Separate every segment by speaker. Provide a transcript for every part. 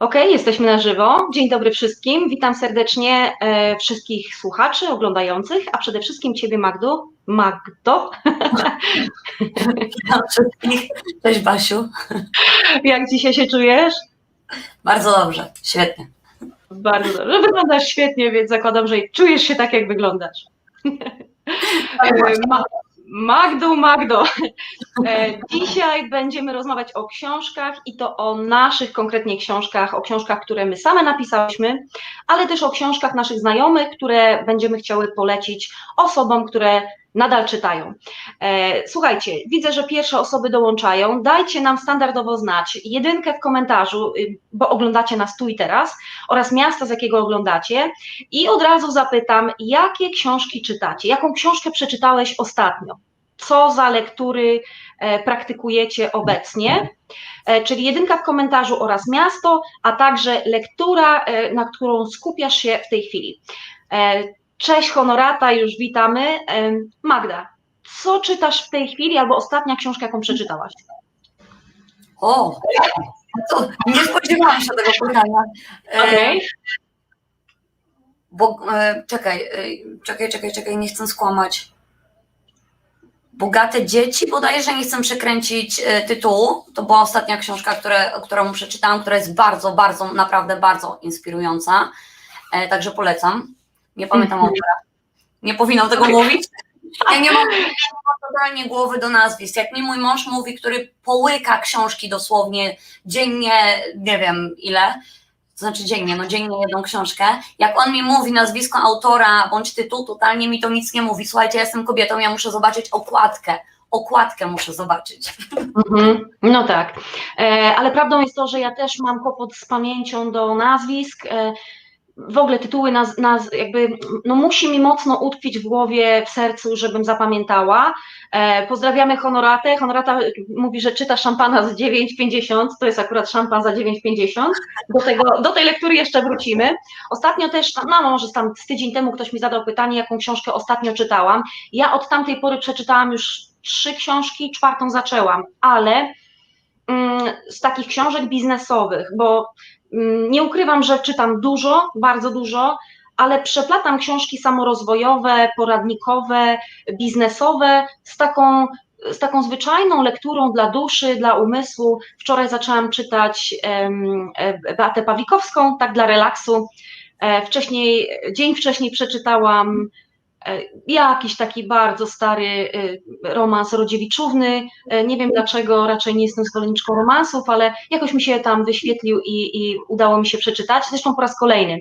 Speaker 1: Okej, jesteśmy na żywo. Dzień dobry wszystkim. Witam serdecznie e, wszystkich słuchaczy, oglądających, a przede wszystkim Ciebie, Magdu. Magdo,
Speaker 2: Witam wszystkich. Cześć Basiu.
Speaker 1: jak dzisiaj się czujesz?
Speaker 2: Bardzo dobrze, świetnie.
Speaker 1: Bardzo dobrze. Wyglądasz świetnie, więc zakładam, że czujesz się tak, jak wyglądasz. Ma- Magdo, Magdo. E, Dzisiaj będziemy rozmawiać o książkach i to o naszych konkretnie książkach, o książkach, które my same napisałyśmy, ale też o książkach naszych znajomych, które będziemy chciały polecić osobom, które nadal czytają. E, Słuchajcie, widzę, że pierwsze osoby dołączają. Dajcie nam standardowo znać jedynkę w komentarzu, y, bo oglądacie nas tu i teraz, oraz miasto, z jakiego oglądacie. I od razu zapytam, jakie książki czytacie? Jaką książkę przeczytałeś ostatnio? Co za lektury e, praktykujecie obecnie? E, Czyli jedynka w komentarzu oraz miasto, a także lektura, e, na którą skupiasz się w tej chwili. Cześć Honorata, już witamy. Magda, co czytasz w tej chwili albo ostatnia książka, jaką przeczytałaś?
Speaker 2: O, to nie spodziewałam się tego pytania.
Speaker 1: Okej.
Speaker 2: Bo czekaj, czekaj, czekaj, czekaj, nie chcę skłamać. Bogate dzieci, bodajże nie chcę przekręcić e, tytułu. To była ostatnia książka, które, którą przeczytałam, która jest bardzo, bardzo, naprawdę bardzo inspirująca. E, Także polecam. Nie pamiętam
Speaker 1: Mhm.
Speaker 2: autora. Nie powinnam tego mówić. Ja nie mam, ja nie mam totalnie głowy do nazwisk. Jak mi mój mąż mówi, który połyka książki dosłownie dziennie, nie wiem ile, to znaczy dziennie, no dziennie jedną książkę. Jak on mi mówi nazwisko autora bądź tytuł, totalnie mi to nic nie mówi. Słuchajcie, ja jestem kobietą, ja muszę zobaczyć okładkę. Okładkę muszę zobaczyć.
Speaker 1: Mhm, No tak, E, ale prawdą jest to, że ja też mam kłopot z pamięcią do nazwisk. E, W ogóle tytuły naz, naz, jakby, no musi mi mocno utkwić w głowie, w sercu, żebym zapamiętała. E, Pozdrawiamy Honoratę. Honorata mówi, że czyta szampana za 9,50. To jest akurat szampan za 9,50. Do, tego, do tej lektury jeszcze wrócimy. Ostatnio też, no może tam z tydzień temu ktoś mi zadał pytanie, jaką książkę ostatnio czytałam. Ja od tamtej pory przeczytałam już trzy książki, czwartą zaczęłam, ale mm, z takich książek biznesowych, bo nie ukrywam, że czytam dużo, bardzo dużo, ale przeplatam książki samorozwojowe, poradnikowe, biznesowe z taką, z taką zwyczajną lekturą dla duszy, dla umysłu. Wczoraj zaczęłam czytać e, Beatę Pawlikowską, tak dla relaksu. E, Wcześniej, dzień wcześniej przeczytałam jakiś taki bardzo stary e, romans Rodziewiczówny. E, Nie wiem dlaczego, raczej nie jestem zwolenniczką romansów, ale jakoś mi się tam wyświetlił i, i udało mi się przeczytać, zresztą po raz kolejny.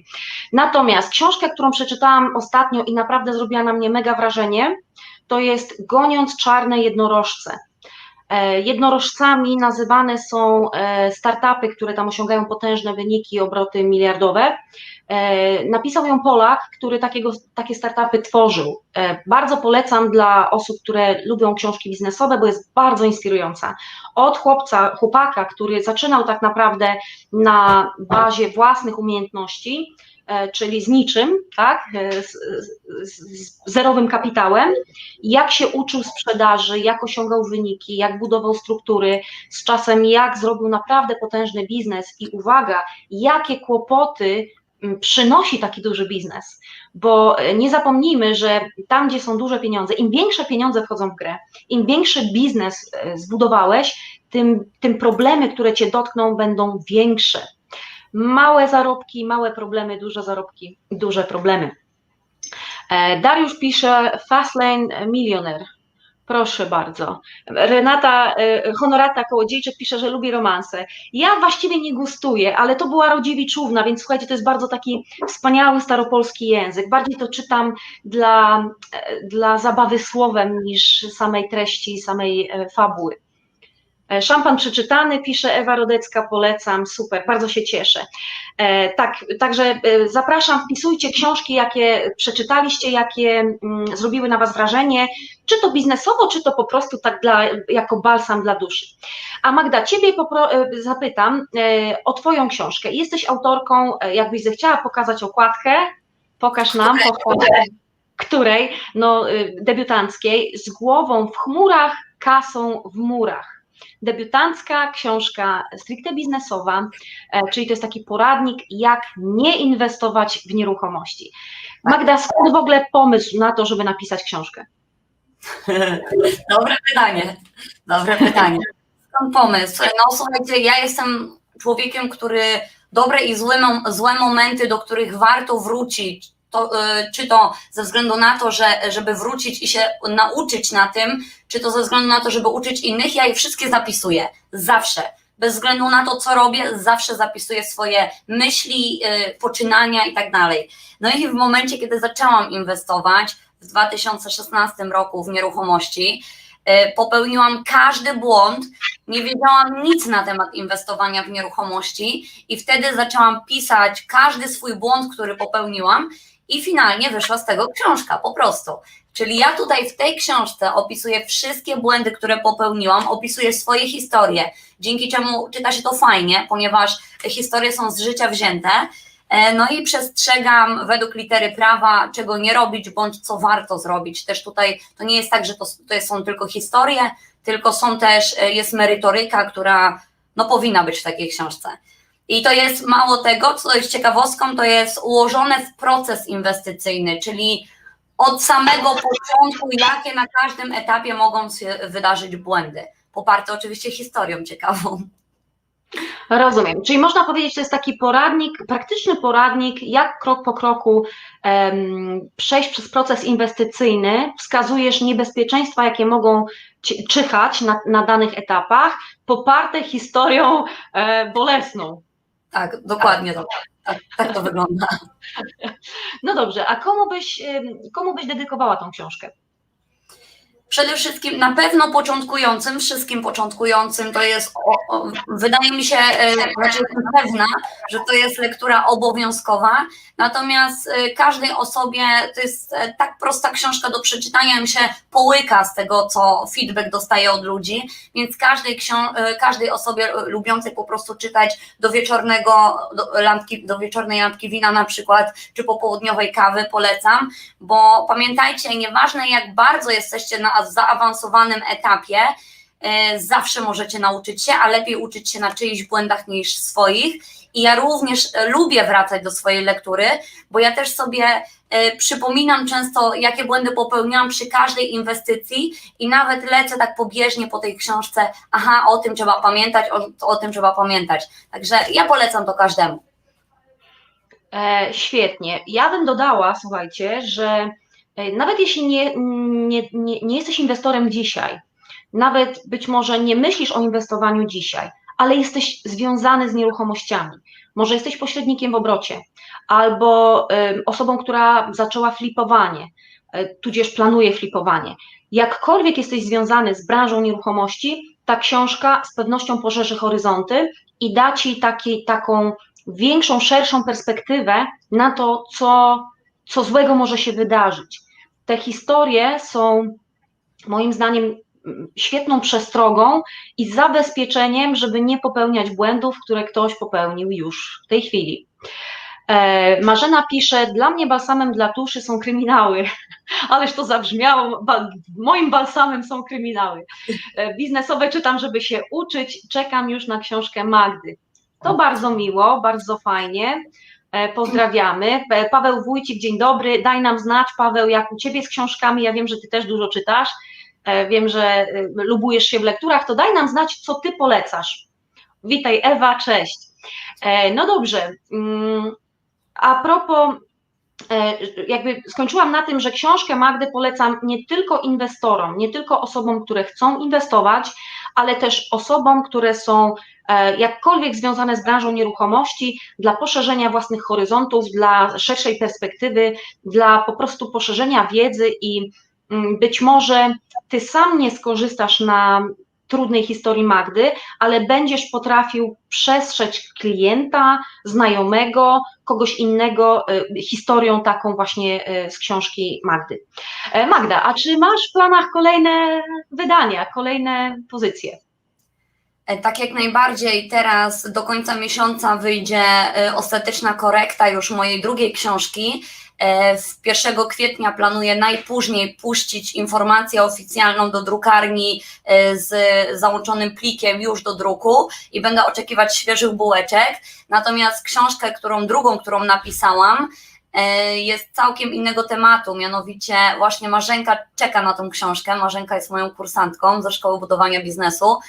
Speaker 1: Natomiast książkę, którą przeczytałam ostatnio i naprawdę zrobiła na mnie mega wrażenie, to jest Goniąc czarne jednorożce. E, Jednorożcami nazywane są e, startupy, które tam osiągają potężne wyniki, obroty miliardowe. E, Napisał ją Polak, który takiego, takie startupy tworzył. E, Bardzo polecam dla osób, które lubią książki biznesowe, bo jest bardzo inspirująca. Od chłopca, chłopaka, który zaczynał tak naprawdę na bazie własnych umiejętności, e, czyli z niczym, tak, z, z, z zerowym kapitałem, jak się uczył sprzedaży, jak osiągał wyniki, jak budował struktury, z czasem jak zrobił naprawdę potężny biznes i uwaga, jakie kłopoty przynosi taki duży biznes, bo e, nie zapomnijmy, że tam, gdzie są duże pieniądze, im większe pieniądze wchodzą w grę, im większy biznes e, zbudowałeś, tym, tym problemy, które cię dotkną, będą większe. Małe zarobki, małe problemy, duże zarobki, duże problemy. E, Dariusz pisze Fastlane Milioner. Proszę bardzo. Renata, e, Honorata Kołodziejczyk pisze, że lubi romanse. Ja właściwie nie gustuję, ale to była Rodziewiczówna, więc słuchajcie, to jest bardzo taki wspaniały staropolski język. Bardziej to czytam dla, e, dla zabawy słowem niż samej treści, samej e, fabuły. E, Szampan przeczytany, pisze Ewa Rodecka, polecam, super, bardzo się cieszę. E, tak, także e, zapraszam, wpisujcie książki, jakie przeczytaliście, jakie mm, zrobiły na Was wrażenie, czy to biznesowo, czy to po prostu tak dla, jako balsam dla duszy. A Magda, Ciebie zapytam o Twoją książkę. Jesteś autorką, jakbyś zechciała pokazać okładkę, pokaż nam, pochwalę, której, no, y, debiutanckiej, z głową w chmurach, kasą w murach. Debiutancka książka stricte biznesowa, e, czyli to jest taki poradnik, jak nie inwestować w nieruchomości. Magda, skąd w ogóle pomysł na to, żeby napisać książkę?
Speaker 2: Dobre pytanie. Dobre pytanie. Skąd pomysł? No słuchajcie, ja jestem człowiekiem, który dobre i złe, złe momenty, do których warto wrócić, to, y, czy to ze względu na to, że, żeby wrócić i się nauczyć na tym, czy to ze względu na to, żeby uczyć innych, ja je wszystkie zapisuję. Zawsze. Bez względu na to, co robię, zawsze zapisuję swoje myśli, y, poczynania i tak dalej. No i w momencie, kiedy zaczęłam inwestować w 2016 roku w nieruchomości, y, popełniłam każdy błąd, nie wiedziałam nic na temat inwestowania w nieruchomości i wtedy zaczęłam pisać każdy swój błąd, który popełniłam i finalnie wyszła z tego książka, po prostu. Czyli ja tutaj w tej książce opisuję wszystkie błędy, które popełniłam, opisuję swoje historie, dzięki czemu czyta się to fajnie, ponieważ historie są z życia wzięte. E, No i przestrzegam według litery prawa, czego nie robić, bądź co warto zrobić. Też tutaj to nie jest tak, że to, to są tylko historie, tylko są też, e, jest merytoryka, która no, powinna być w takiej książce. I to jest mało tego, co jest ciekawostką, to jest ułożone w proces inwestycyjny, czyli od samego początku, jakie na każdym etapie mogą się wydarzyć błędy. Poparte oczywiście historią ciekawą.
Speaker 1: Rozumiem. Czyli można powiedzieć, to jest taki poradnik, praktyczny poradnik, jak krok po kroku em, przejść przez proces inwestycyjny. Wskazujesz niebezpieczeństwa, jakie mogą czyhać na, na danych etapach, poparte historią e, bolesną.
Speaker 2: Tak, dokładnie to. Tak, tak to wygląda.
Speaker 1: No dobrze, a komu byś, komu byś dedykowała tą książkę?
Speaker 2: Przede wszystkim na pewno początkującym, wszystkim początkującym to jest, o, o, wydaje mi się, znaczy jestem pewna, że to jest lektura obowiązkowa, natomiast e, każdej osobie to jest e, tak prosta książka do przeczytania, mi się połyka z tego, co feedback dostaje od ludzi, więc każdej, każdej osobie lubiącej po prostu czytać do wieczornego, do, lampki, do wieczornej lampki wina na przykład, czy popołudniowej kawy polecam, bo pamiętajcie, nieważne jak bardzo jesteście na zaawansowanym etapie, e, zawsze możecie nauczyć się, a lepiej uczyć się na czyichś błędach niż swoich. I ja również e, lubię wracać do swojej lektury, bo ja też sobie e, przypominam często, jakie błędy popełniłam przy każdej inwestycji i nawet lecę tak pobieżnie po tej książce, aha, o tym trzeba pamiętać, o, o tym trzeba pamiętać. Także ja polecam to każdemu.
Speaker 1: E, świetnie. Ja bym dodała, słuchajcie, że nawet jeśli nie, nie, nie, nie jesteś inwestorem dzisiaj, nawet być może nie myślisz o inwestowaniu dzisiaj, ale jesteś związany z nieruchomościami, może jesteś pośrednikiem w obrocie, albo osobą, która zaczęła flipowanie, e, tudzież planuje flipowanie. Jakkolwiek jesteś związany z branżą nieruchomości, ta książka z pewnością poszerzy horyzonty i da ci taki, taką większą, szerszą perspektywę na to, co, co złego może się wydarzyć. Te historie są moim zdaniem świetną przestrogą i zabezpieczeniem, żeby nie popełniać błędów, które ktoś popełnił już w tej chwili. E, Marzena pisze, dla mnie balsamem dla duszy są kryminały, ależ to zabrzmiało, moim balsamem są kryminały. E, Biznesowe czytam, żeby się uczyć, czekam już na książkę Magdy. To bardzo miło, bardzo fajnie. E, Pozdrawiamy. E, Paweł Wójcik, dzień dobry. Daj nam znać, Paweł, jak u Ciebie z książkami. Ja wiem, że Ty też dużo czytasz. E, Wiem, że lubujesz się w lekturach. To daj nam znać, co Ty polecasz. Witaj, Ewa, cześć. No dobrze. mm, A propos, jakby skończyłam na tym, że książkę Magdy polecam nie tylko inwestorom, nie tylko osobom, które chcą inwestować, ale też osobom, które są e, jakkolwiek związane z branżą nieruchomości, dla poszerzenia własnych horyzontów, dla szerszej perspektywy, dla po prostu poszerzenia wiedzy i mm, być może ty sam nie skorzystasz na trudnej historii Magdy, ale będziesz potrafił przestrzec klienta, znajomego, kogoś innego e, historią taką właśnie e, z książki Magdy. E, Magda, a czy masz w planach kolejne wydania, kolejne pozycje?
Speaker 2: E, Tak jak najbardziej teraz do końca miesiąca wyjdzie e, ostateczna korekta już mojej drugiej książki. E, W 1 kwietnia planuję najpóźniej puścić informację oficjalną do drukarni e, z załączonym plikiem już do druku i będę oczekiwać świeżych bułeczek. Natomiast książkę, którą drugą, którą napisałam, e, jest całkiem innego tematu, mianowicie właśnie Marzenka czeka na tą książkę. Marzenka jest moją kursantką ze Szkoły Budowania Biznesu.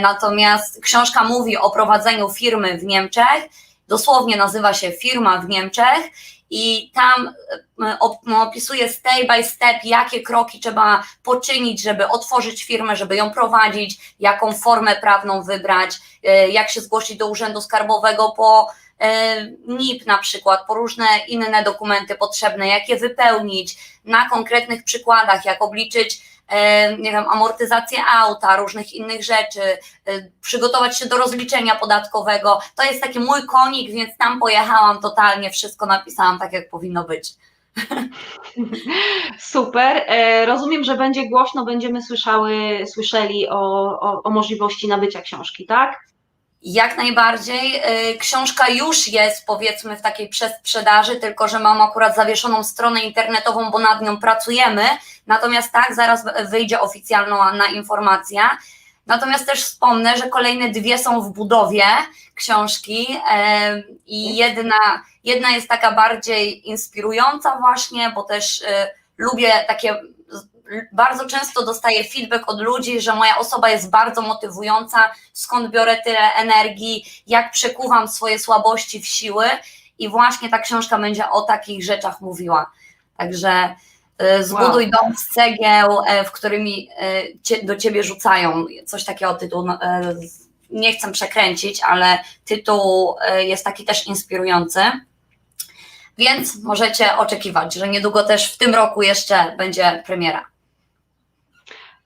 Speaker 2: Natomiast książka mówi o prowadzeniu firmy w Niemczech. Dosłownie nazywa się Firma w Niemczech i tam e, op- opisuje step by step, jakie kroki trzeba poczynić, żeby otworzyć firmę, żeby ją prowadzić, jaką formę prawną wybrać, e, jak się zgłosić do Urzędu Skarbowego po e, NIP na przykład, po różne inne dokumenty potrzebne, jak je wypełnić, na konkretnych przykładach, jak obliczyć nie wiem, amortyzację auta, różnych innych rzeczy, e, przygotować się do rozliczenia podatkowego. To jest taki mój konik, więc tam pojechałam totalnie, wszystko napisałam tak, jak powinno być.
Speaker 1: Super. E, Rozumiem, że będzie głośno, będziemy słyszały, słyszeli o, o, o możliwości nabycia książki, tak?
Speaker 2: Jak najbardziej. y, Książka już jest powiedzmy w takiej przedsprzedaży, tylko że mam akurat zawieszoną stronę internetową, bo nad nią pracujemy. Natomiast tak, zaraz wyjdzie oficjalna informacja. Natomiast też wspomnę, że kolejne dwie są w budowie książki em, i jedna, jedna jest taka bardziej inspirująca właśnie, bo też y, lubię takie bardzo często dostaję feedback od ludzi, że moja osoba jest bardzo motywująca, skąd biorę tyle energii, jak przekuwam swoje słabości w siły i właśnie ta książka będzie o takich rzeczach mówiła. Także y, zbuduj
Speaker 1: Wow.
Speaker 2: dom z cegieł, e, w którymi e, do ciebie rzucają. Coś takiego tytuł. no, e, Nie chcę przekręcić, ale tytuł jest taki też inspirujący. Więc możecie oczekiwać, że niedługo też w tym roku jeszcze będzie premiera.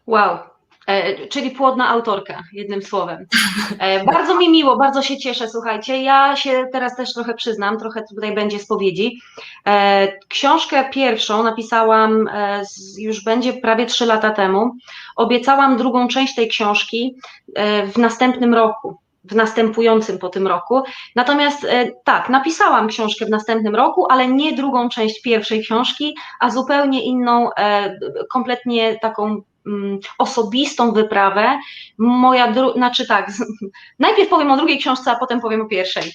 Speaker 1: Wow. E, czyli płodna autorka, jednym słowem. E, bardzo mi miło, bardzo się cieszę, słuchajcie. Ja się teraz też trochę przyznam, trochę tutaj będzie spowiedzi. E, książkę pierwszą napisałam e, z, już będzie prawie trzy lata temu. Obiecałam drugą część tej książki e, w następnym roku. W następującym po tym roku. Natomiast e, tak, napisałam książkę w następnym roku, ale nie drugą część pierwszej książki, a zupełnie inną, kompletnie taką osobistą wyprawę. Moja, dru- znaczy tak, najpierw powiem o drugiej książce, a potem powiem o pierwszej.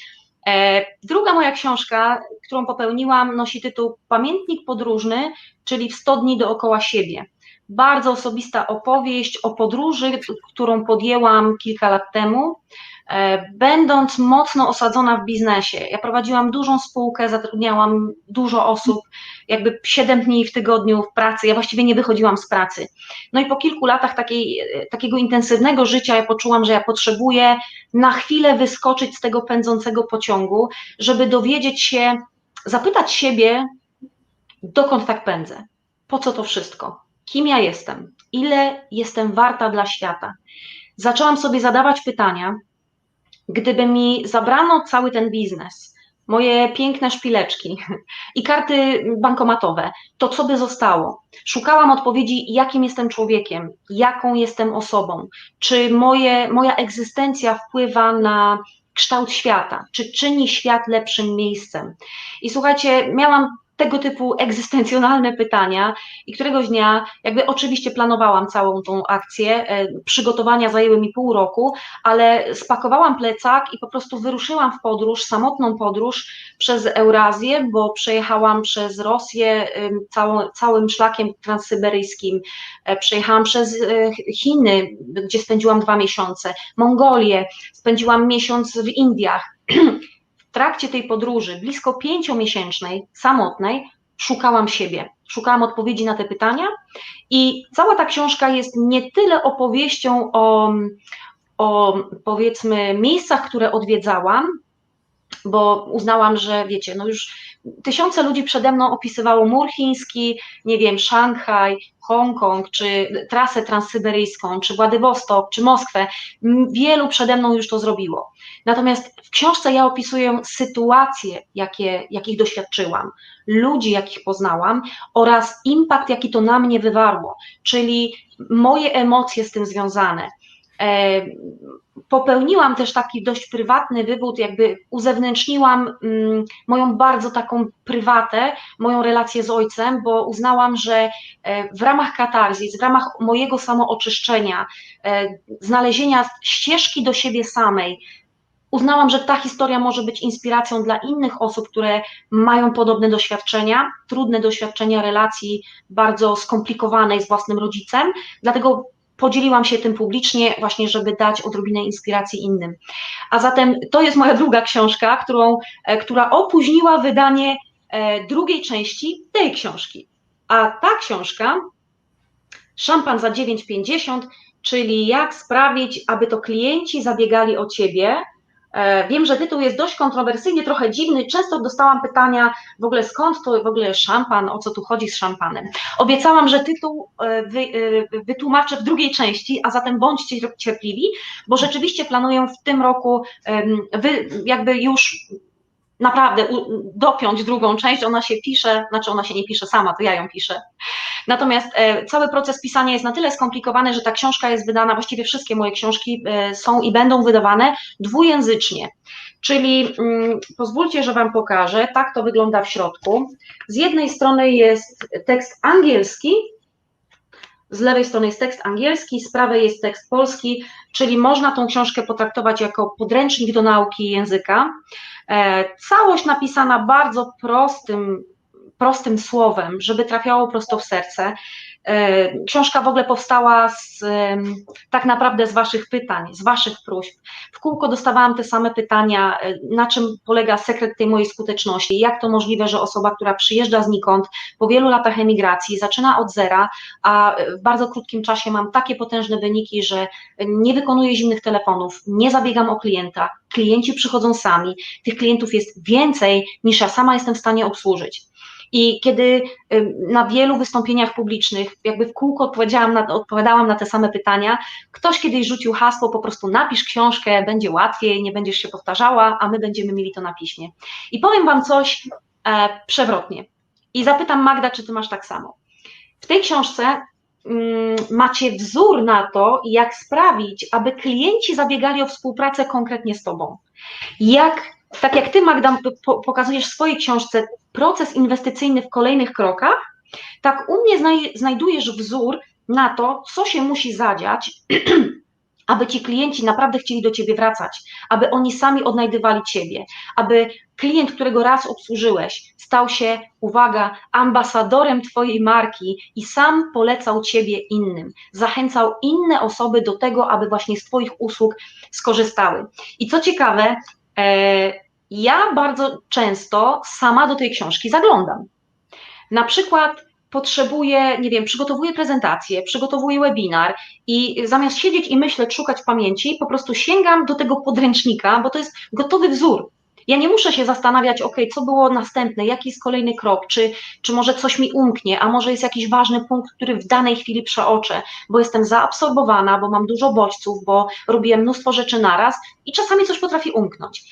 Speaker 1: E, druga moja książka, którą popełniłam, nosi tytuł Pamiętnik podróżny, czyli w 100 dni dookoła siebie. Bardzo osobista opowieść o podróży, którą podjęłam kilka lat temu, będąc mocno osadzona w biznesie. Ja prowadziłam dużą spółkę, zatrudniałam dużo osób, jakby 7 dni w tygodniu w pracy. Ja właściwie nie wychodziłam z pracy. No i po kilku latach takiej, takiego intensywnego życia ja poczułam, że ja potrzebuję na chwilę wyskoczyć z tego pędzącego pociągu, żeby dowiedzieć się, zapytać siebie, dokąd tak pędzę, po co to wszystko, kim ja jestem, ile jestem warta dla świata. Zaczęłam sobie zadawać pytania, gdyby mi zabrano cały ten biznes, moje piękne szpileczki i karty bankomatowe, to co by zostało? Szukałam odpowiedzi, jakim jestem człowiekiem, jaką jestem osobą, czy moje, moja egzystencja wpływa na kształt świata, czy czyni świat lepszym miejscem. I słuchajcie, miałam tego typu egzystencjonalne pytania i któregoś dnia, jakby oczywiście planowałam całą tą akcję, e, przygotowania zajęły mi pół roku, ale spakowałam plecak i po prostu wyruszyłam w podróż, samotną podróż przez Eurazję, bo przejechałam przez Rosję całą, całym szlakiem transsyberyjskim, e, przejechałam przez e, Chiny, gdzie spędziłam dwa miesiące, Mongolię, spędziłam miesiąc w Indiach. Trakcie tej podróży, blisko pięciomiesięcznej, samotnej, szukałam siebie, szukałam odpowiedzi na te pytania i cała ta książka jest nie tyle opowieścią o, o powiedzmy miejscach, które odwiedzałam, bo uznałam, że wiecie, no już tysiące ludzi przede mną opisywało mur chiński, nie wiem, Szanghaj, Hongkong, czy trasę transsyberyjską, czy Władywostok, czy Moskwę. Wielu przede mną już to zrobiło. Natomiast w książce ja opisuję sytuacje, jakie, jakich doświadczyłam, ludzi, jakich poznałam oraz impact, jaki to na mnie wywarło, czyli moje emocje z tym związane. Popełniłam też taki dość prywatny wywód, jakby uzewnętrzniłam mm, moją bardzo taką prywatę, moją relację z ojcem, bo uznałam, że e, w ramach katarzis, w ramach mojego samooczyszczenia, e, znalezienia ścieżki do siebie samej, uznałam, że ta historia może być inspiracją dla innych osób, które mają podobne doświadczenia, trudne doświadczenia relacji bardzo skomplikowanej z własnym rodzicem, dlatego podzieliłam się tym publicznie, właśnie, żeby dać odrobinę inspiracji innym. A zatem to jest moja druga książka, którą, e, która opóźniła wydanie e, drugiej części tej książki. A ta książka, Szampan za 9,50, czyli jak sprawić, aby to klienci zabiegali o ciebie, wiem, że tytuł jest dość kontrowersyjny, trochę dziwny. Często dostałam pytania w ogóle skąd to w ogóle szampan, o co tu chodzi z szampanem. Obiecałam, że tytuł e, wy, e, wytłumaczę w drugiej części, a zatem bądźcie cierpliwi, bo rzeczywiście planuję w tym roku jakby już naprawdę dopiąć drugą część, ona się pisze, znaczy ona się nie pisze sama, to ja ją piszę. Natomiast e, cały proces pisania jest na tyle skomplikowany, że ta książka jest wydana, właściwie wszystkie moje książki e, są i będą wydawane dwujęzycznie. Czyli mm, pozwólcie, że Wam pokażę, tak to wygląda w środku. Z jednej strony jest tekst angielski, z lewej strony jest tekst angielski, z prawej jest tekst polski, czyli można tą książkę potraktować jako podręcznik do nauki języka. E, całość napisana bardzo prostym, prostym słowem, żeby trafiało prosto w serce. E, książka w ogóle powstała z, tak naprawdę z Waszych pytań, z Waszych próśb. W kółko dostawałam te same pytania, e, na czym polega sekret tej mojej skuteczności, jak to możliwe, że osoba, która przyjeżdża znikąd po wielu latach emigracji, zaczyna od zera, a w bardzo krótkim czasie mam takie potężne wyniki, że nie wykonuję zimnych telefonów, nie zabiegam o klienta, klienci przychodzą sami, tych klientów jest więcej niż ja sama jestem w stanie obsłużyć. I kiedy na wielu wystąpieniach publicznych, jakby w kółko odpowiedziałam na, odpowiadałam na te same pytania, ktoś kiedyś rzucił hasło, po prostu napisz książkę, będzie łatwiej, nie będziesz się powtarzała, a my będziemy mieli to na piśmie. I powiem Wam coś e, przewrotnie. I zapytam Magda, czy Ty masz tak samo. W tej książce mm, macie wzór na to, jak sprawić, aby klienci zabiegali o współpracę konkretnie z Tobą. Jak tak jak ty, Magda, pokazujesz w swojej książce proces inwestycyjny w kolejnych krokach, tak u mnie znajdujesz wzór na to, co się musi zadziać, aby ci klienci naprawdę chcieli do ciebie wracać, aby oni sami odnajdywali ciebie, aby klient, którego raz obsłużyłeś, stał się, uwaga, ambasadorem twojej marki i sam polecał ciebie innym, zachęcał inne osoby do tego, aby właśnie z twoich usług skorzystały. I co ciekawe, ja bardzo często sama do tej książki zaglądam. Na przykład potrzebuję, nie wiem, przygotowuję prezentację, przygotowuję webinar i zamiast siedzieć i myśleć, szukać pamięci, po prostu sięgam do tego podręcznika, bo to jest gotowy wzór. Ja nie muszę się zastanawiać, ok, co było następne, jaki jest kolejny krok, czy, czy może coś mi umknie, a może jest jakiś ważny punkt, który w danej chwili przeoczę, bo jestem zaabsorbowana, bo mam dużo bodźców, bo robię mnóstwo rzeczy naraz i czasami coś potrafi umknąć.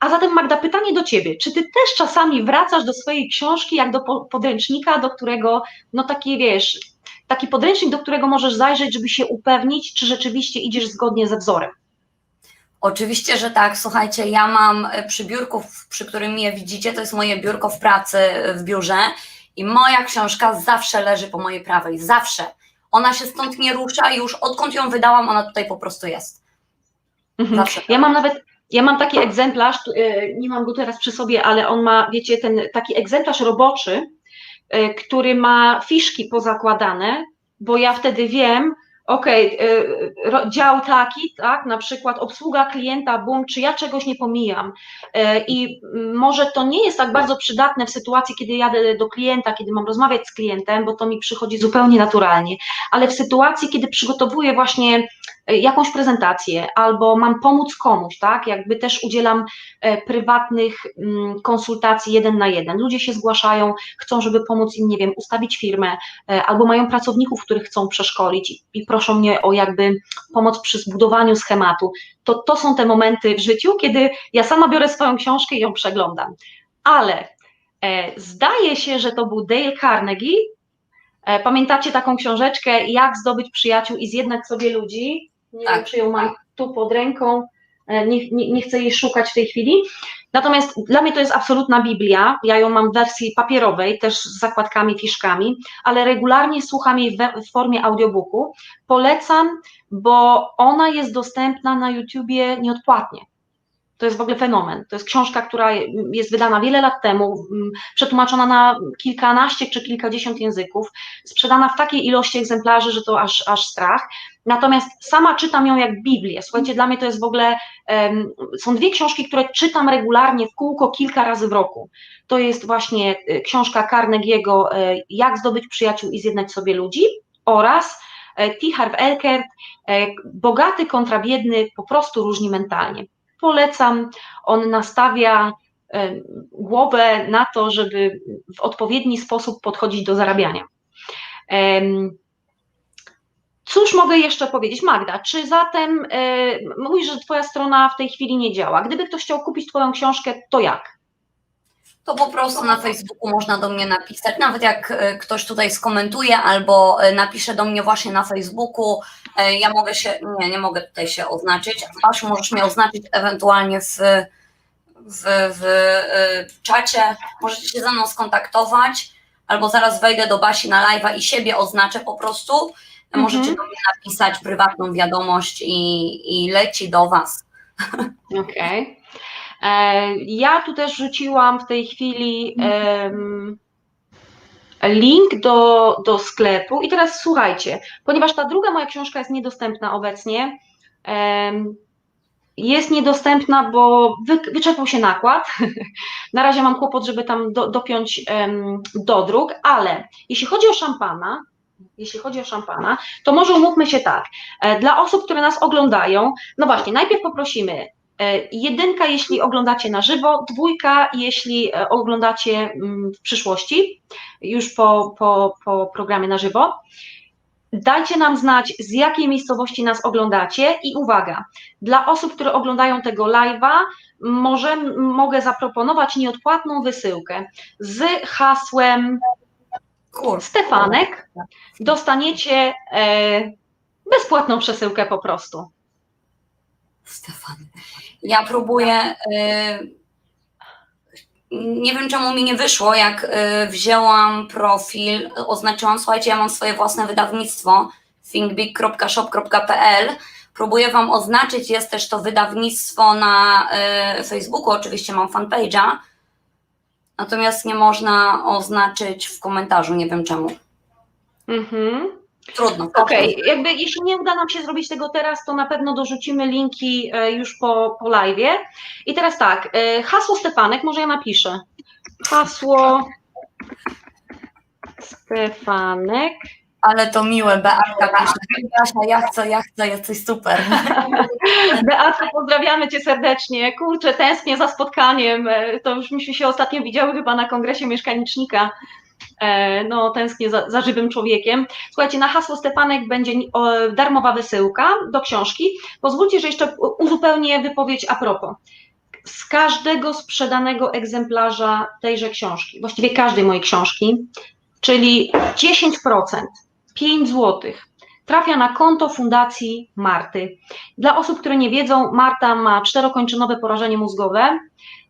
Speaker 1: A zatem Magda, pytanie do Ciebie, czy Ty też czasami wracasz do swojej książki jak do podręcznika, do którego, no taki wiesz, taki podręcznik, do którego możesz zajrzeć, żeby się upewnić, czy rzeczywiście idziesz zgodnie ze wzorem?
Speaker 2: Oczywiście, że tak. Słuchajcie, ja mam e, przy biurku, przy którym je widzicie, to jest moje biurko w pracy e, w biurze i moja książka zawsze leży po mojej prawej, zawsze. Ona się stąd nie rusza i już odkąd ją wydałam, ona tutaj po prostu jest.
Speaker 1: Mhm. Zawsze. Ja mam nawet, ja mam taki egzemplarz, e, nie mam go teraz przy sobie, ale on ma, wiecie, ten taki egzemplarz roboczy, który ma fiszki pozakładane, bo ja wtedy wiem, okay, dział taki, tak, na przykład obsługa klienta, boom, czy ja czegoś nie pomijam? Y, i może to nie jest tak bardzo przydatne w sytuacji, kiedy jadę do klienta, kiedy mam rozmawiać z klientem, bo to mi przychodzi zupełnie naturalnie, ale w sytuacji, kiedy przygotowuję właśnie jakąś prezentację albo mam pomóc komuś, tak? Jakby też udzielam e, prywatnych mm, konsultacji jeden na jeden. Ludzie się zgłaszają, chcą, żeby pomóc im, nie wiem, ustawić firmę, e, albo mają pracowników, których chcą przeszkolić i proszą mnie o jakby pomoc przy zbudowaniu schematu. To, to są te momenty w życiu, kiedy ja sama biorę swoją książkę i ją przeglądam. Ale e, zdaje się, że to był Dale Carnegie. E, pamiętacie taką książeczkę, jak zdobyć przyjaciół i zjednać sobie ludzi? Nie
Speaker 2: Tak.
Speaker 1: wiem, czy ją mam tu pod ręką. E, Nie, nie, nie chcę jej szukać w tej chwili. Natomiast dla mnie to jest absolutna Biblia. Ja ją mam w wersji papierowej, też z zakładkami, fiszkami, ale regularnie słucham jej w formie audiobooku. Polecam, bo ona jest dostępna na YouTubie nieodpłatnie. To jest w ogóle fenomen. To jest książka, która jest wydana wiele lat temu, m, przetłumaczona na kilkanaście czy kilkadziesiąt języków, sprzedana w takiej ilości egzemplarzy, że to aż, aż strach. Natomiast sama czytam ją jak Biblię. Słuchajcie, dla mnie to jest w ogóle. em, są dwie książki, które czytam regularnie w kółko kilka razy w roku. To jest właśnie e, książka Carnegie'ego e, Jak zdobyć przyjaciół i zjednać sobie ludzi oraz e, T. Harv Elkert e, Bogaty kontra biedny, po prostu różni mentalnie. Polecam. On nastawia głowę na to, żeby w odpowiedni sposób podchodzić do zarabiania. Cóż mogę jeszcze powiedzieć? Magda, czy zatem e, mówisz, że Twoja strona w tej chwili nie działa? Gdyby ktoś chciał kupić Twoją książkę, to jak?
Speaker 2: To po prostu na Facebooku można do mnie napisać. Nawet jak e, ktoś tutaj skomentuje albo e, napisze do mnie właśnie na Facebooku, e, ja mogę się, nie, nie mogę tutaj się oznaczyć. Basiu, możesz mnie oznaczyć ewentualnie w, w, w, w czacie. Możecie się ze mną skontaktować, albo zaraz wejdę do Basi na live'a i siebie oznaczę po prostu.
Speaker 1: Mhm.
Speaker 2: Możecie do mnie napisać prywatną wiadomość i, i leci do Was.
Speaker 1: Okej. E, Ja tu też rzuciłam w tej chwili em, link do, do sklepu. I teraz słuchajcie, ponieważ ta druga moja książka jest niedostępna obecnie, em, jest niedostępna, bo wy, wyczerpał się nakład. Na razie mam kłopot, żeby tam do, dopiąć em, dodruk, ale jeśli chodzi o szampana, jeśli chodzi o szampana, to może umówmy się tak. e, Dla osób, które nas oglądają, no właśnie, najpierw poprosimy E, Jedynka, jeśli oglądacie na żywo, dwójka, jeśli e, oglądacie mm, w przyszłości, już po, po, po programie na żywo. Dajcie nam znać, z jakiej miejscowości nas oglądacie i uwaga, dla osób, które oglądają tego live'a, może mogę zaproponować nieodpłatną wysyłkę z hasłem. Stefanek. Dostaniecie e, bezpłatną przesyłkę po prostu.
Speaker 2: Stefan. Ja próbuję. y, nie wiem, czemu mi nie wyszło, jak y, wzięłam profil, oznaczyłam, słuchajcie, ja mam swoje własne wydawnictwo thinkbig.shop.pl. Próbuję Wam oznaczyć, jest też to wydawnictwo na y, Facebooku, oczywiście mam fanpage'a, natomiast nie można oznaczyć w komentarzu, nie wiem czemu.
Speaker 1: Mhm.
Speaker 2: Trudno.
Speaker 1: Okej, jakby jeśli nie uda nam się zrobić tego teraz, to na pewno dorzucimy linki e, już po, po live'ie. I teraz tak, e, hasło Stefanek, może ja napiszę. Hasło Stefanek.
Speaker 2: Ale to miłe, Beatka pisze, ja chcę, ja chcę, jesteś super.
Speaker 1: Beato, pozdrawiamy Cię serdecznie. Kurczę, tęsknię za spotkaniem. E, To już myśmy się ostatnio widziały chyba na kongresie mieszkanicznika. E, No, tęsknię za, za żywym człowiekiem. Słuchajcie, na hasło Stefanek będzie darmowa wysyłka do książki. Pozwólcie, że jeszcze uzupełnię wypowiedź a propos. Z każdego sprzedanego egzemplarza tejże książki, właściwie każdej mojej książki, czyli 10%, 5 zł, trafia na konto Fundacji Marty. Dla osób, które nie wiedzą, Marta ma czterokończynowe porażenie mózgowe,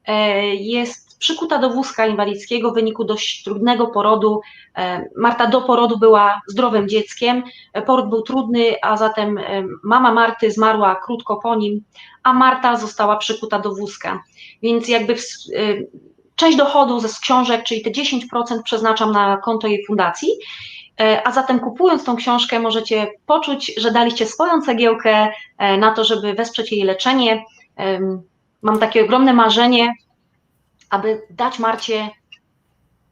Speaker 1: e, jest przykuta do wózka inwalidzkiego w wyniku dość trudnego porodu. E, Marta do porodu była zdrowym dzieckiem, e, poród był trudny, a zatem e, mama Marty zmarła krótko po nim, a Marta została przykuta do wózka. Więc jakby w, część dochodu ze książek, czyli te 10% przeznaczam na konto jej fundacji, A zatem kupując tą książkę, możecie poczuć, że daliście swoją cegiełkę na to, żeby wesprzeć jej leczenie. Mam takie ogromne marzenie, aby dać Marcie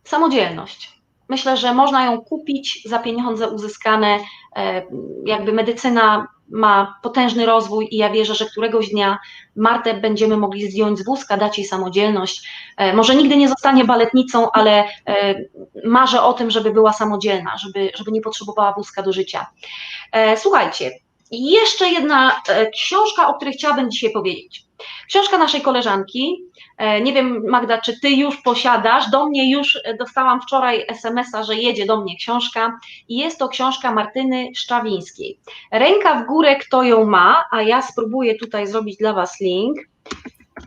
Speaker 1: samodzielność. Myślę, że można ją kupić za pieniądze uzyskane. E, Jakby medycyna ma potężny rozwój i ja wierzę, że któregoś dnia Martę będziemy mogli zdjąć z wózka, dać jej samodzielność. E, Może nigdy nie zostanie baletnicą, ale e, marzę o tym, żeby była samodzielna, żeby, żeby nie potrzebowała wózka do życia. Słuchajcie, Jeszcze jedna e, książka, o której chciałabym dzisiaj powiedzieć. Książka naszej koleżanki. E, Nie wiem, Magda, czy ty już posiadasz? Do mnie już e, dostałam wczoraj SMS-a, że jedzie do mnie książka. I jest to książka Martyny Szczawińskiej. Ręka w górę, kto ją ma, a ja spróbuję tutaj zrobić dla Was link.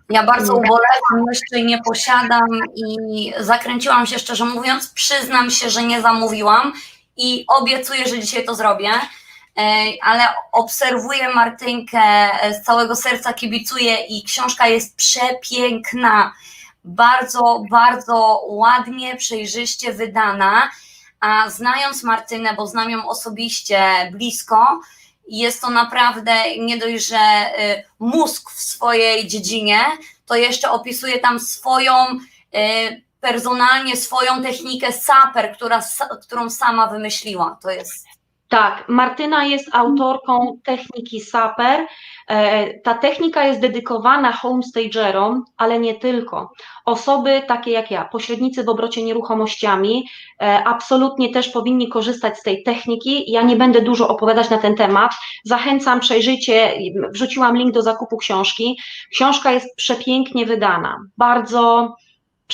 Speaker 2: Ja bardzo ubolewam, jeszcze nie posiadam i zakręciłam się szczerze mówiąc, przyznam się, że nie zamówiłam i obiecuję, że dzisiaj to zrobię, ale obserwuję Martynkę e, z całego serca, kibicuję i książka jest przepiękna, bardzo, bardzo ładnie, przejrzyście wydana, a znając Martynę, bo znam ją osobiście blisko, jest to naprawdę nie dość, że y, mózg w swojej dziedzinie, to jeszcze opisuje tam swoją, y, personalnie swoją technikę saper, która, którą sama wymyśliła. To jest
Speaker 1: Tak, Martyna jest autorką techniki Saper. E, Ta technika jest dedykowana homestagerom, ale nie tylko. Osoby takie jak ja, pośrednicy w obrocie nieruchomościami, e, absolutnie też powinni korzystać z tej techniki. Ja nie będę dużo opowiadać na ten temat. Zachęcam, przejrzyjcie, wrzuciłam link do zakupu książki. Książka jest przepięknie wydana, bardzo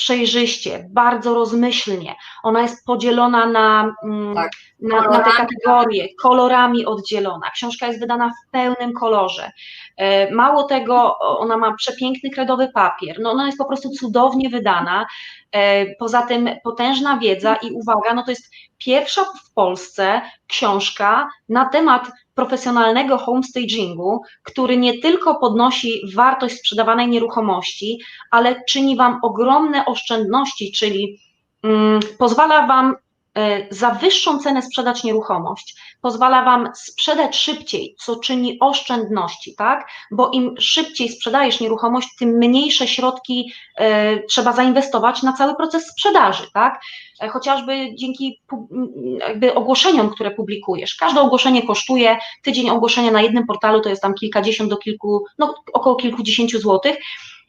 Speaker 1: przejrzyście, bardzo rozmyślnie. Ona jest podzielona na, mm,
Speaker 2: Tak.
Speaker 1: na, na te kategorie, kolorami oddzielona. Książka jest wydana w pełnym kolorze. E, Mało tego, ona ma przepiękny kredowy papier. No, ona jest po prostu cudownie wydana. E, Poza tym potężna wiedza i uwaga, no to jest pierwsza w Polsce książka na temat profesjonalnego homestagingu, który nie tylko podnosi wartość sprzedawanej nieruchomości, ale czyni Wam ogromne oszczędności, czyli mm, pozwala Wam za wyższą cenę sprzedać nieruchomość, pozwala Wam sprzedać szybciej, co czyni oszczędności, tak? Bo im szybciej sprzedajesz nieruchomość, tym mniejsze środki e, trzeba zainwestować na cały proces sprzedaży, tak? E, Chociażby dzięki jakby ogłoszeniom, które publikujesz. Każde ogłoszenie kosztuje, tydzień ogłoszenia na jednym portalu to jest tam kilkadziesiąt do kilku, no około kilkudziesięciu złotych.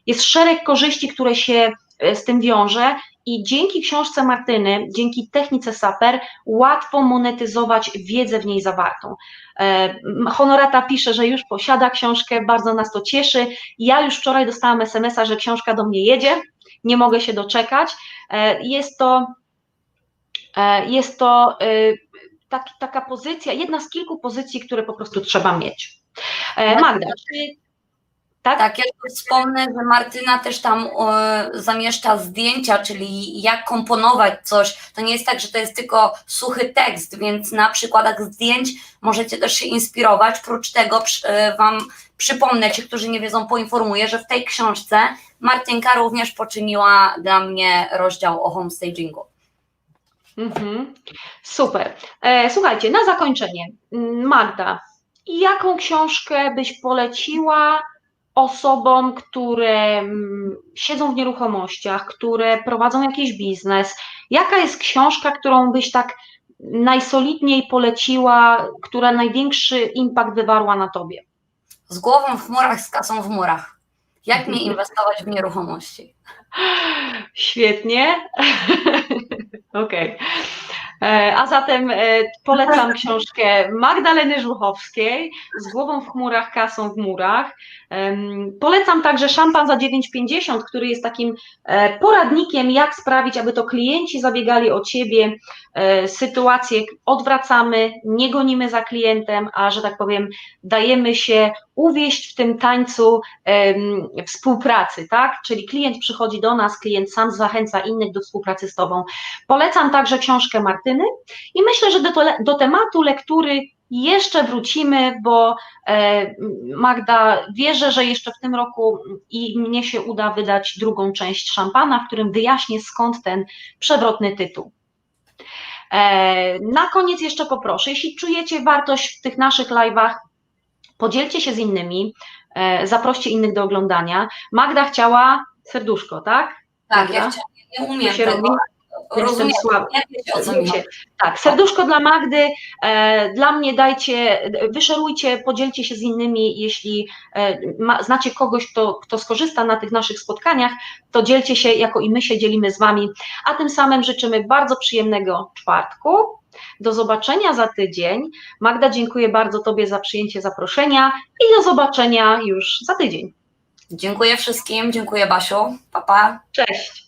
Speaker 1: Jest szereg korzyści, które się e, z tym wiąże i dzięki książce Martyny, dzięki technice Saper łatwo monetyzować wiedzę w niej zawartą. E, Honorata pisze, że już posiada książkę, bardzo nas to cieszy. Ja już wczoraj dostałam SMS-a, że książka do mnie jedzie, nie mogę się doczekać. E, Jest to, e, jest to taka pozycja, jedna z kilku pozycji, które po prostu trzeba mieć. Magda, czy tak?
Speaker 2: Tak, ja wspomnę, że Martyna też tam e, zamieszcza zdjęcia, czyli jak komponować coś. To nie jest tak, że to jest tylko suchy tekst, więc na przykładach zdjęć możecie też się inspirować. Prócz tego e, Wam przypomnę, ci, którzy nie wiedzą, poinformuję, że w tej książce Martynka również poczyniła dla mnie rozdział o homestagingu.
Speaker 1: Mhm. Super. E, słuchajcie, na zakończenie, Magda, jaką książkę byś poleciła osobom, które mm, siedzą w nieruchomościach, które prowadzą jakiś biznes? Jaka jest książka, którą byś tak najsolidniej poleciła, która największy impact wywarła na tobie?
Speaker 2: Z głową w chmurach, z kasą w murach. Jak nie inwestować w nieruchomości?
Speaker 1: Świetnie. Okej. E, A zatem e, polecam książkę Magdaleny Żuchowskiej z głową w chmurach, kasą w murach. Polecam także szampan za 9,50, który jest takim e, poradnikiem, jak sprawić, aby to klienci zabiegali o ciebie. E, Sytuację odwracamy, nie gonimy za klientem, a że tak powiem, dajemy się uwieść w tym tańcu współpracy, tak? Czyli klient przychodzi do nas, klient sam zachęca innych do współpracy z Tobą. Polecam także książkę Martyny i myślę, że do, do tematu lektury jeszcze wrócimy, bo e, Magda wierzę, że jeszcze w tym roku i mnie się uda wydać drugą część szampana, w którym wyjaśnię skąd ten przewrotny tytuł. E, Na koniec jeszcze poproszę, jeśli czujecie wartość w tych naszych live'ach, podzielcie się z innymi, e, zaproście innych do oglądania. Magda chciała serduszko, tak?
Speaker 2: Tak,
Speaker 1: Dobra.
Speaker 2: ja umiem
Speaker 1: Ja się
Speaker 2: tego. Rozumiem, o co mi.
Speaker 1: Wiecie, Tak, serduszko dla Magdy, e, dla mnie dajcie, wyszerujcie, podzielcie się z innymi, jeśli e, ma, znacie kogoś, kto, kto skorzysta na tych naszych spotkaniach, to dzielcie się, jako i my się dzielimy z Wami, a tym samym życzymy bardzo przyjemnego czwartku Do zobaczenia za tydzień. Magda, dziękuję bardzo Tobie za przyjęcie zaproszenia i do zobaczenia już za tydzień.
Speaker 2: Dziękuję wszystkim, dziękuję Basiu. Pa, pa.
Speaker 1: Cześć.